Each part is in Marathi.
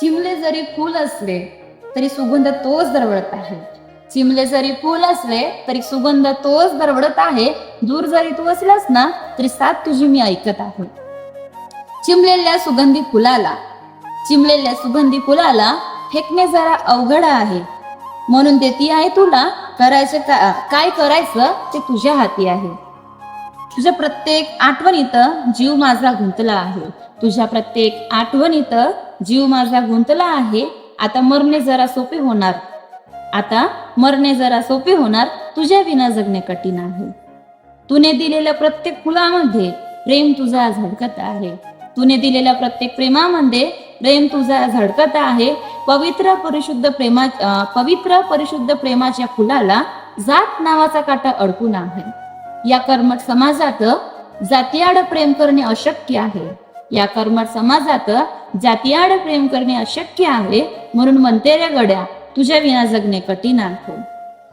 चिमले जरी फूल असले तरी सुगंध तोच दरवळत आहे. चिमले जरी फूल असले तरी सुगंध तोच दरवडत आहे. दूर जरी तू असलास ना तरी साथ तुझी मी ऐकत आहे. चिमलेल्या सुगंधी फुलाला चिमलेल्या सुगंधी फुलाला फेकणे जरा अवघड आहे. म्हणून देती आहे तुला करायचं का काय करायचं ते तुझ्या हाती आहे. तुझ्या प्रत्येक आठवणीत जीव माझा गुंतला आहे. तुझ्या प्रत्येक आठवणीत जीव माझा गुंतला आहे. आता मरणे जरा सोपे होणार. आता मरणे जरा सोपे होणार. तुझ्या विना जगणे कठीण आहे. तुने दिलेल्या प्रत्येक फुलामध्ये प्रेम तुझा झडकत आहे. तुने दिलेल्या प्रत्येक प्रेमामध्ये प्रेम तुझा झडकत आहे. पवित्र परिशुद्ध प्रेमा पवित्र परिशुद्ध प्रेमाच्या फुलाला जात नावाचा काटा अडकून आहे. या कर्मठ समाजात जातीआड प्रेम करणे अशक्य आहे. या कर्मठ समाजात जातीआड प्रेम करणे अशक्य आहे म्हणून म्हणते रे गड्या तुझ्या विना जगणे कठीण आहे.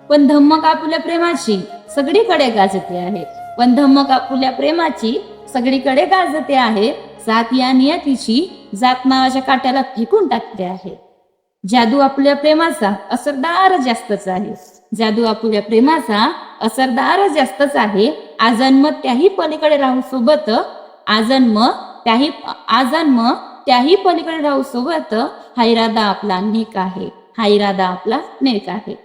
पण धम्मक आपुल्या प्रेमाची सगळीकडे गाजते आहे. पण धम्मक आपुल्या प्रेमाची सगळीकडे गाजते आहे. जात या नियतीची जात नावाच्या काट्याला फेकून टाकते आहे. जादू आपल्या प्रेमाचा असरदार जास्तच आहे. जादू आपुल्या प्रेमाचा असरदार जास्तच आहे. आजन्म त्याही पलीकडे राहू सोबत आजन्म त्याही आजन्म त्याही पलीकडे राहू सोबत हा इरादा आपला नेक आहे. हा इरादा आपला नेक आहे.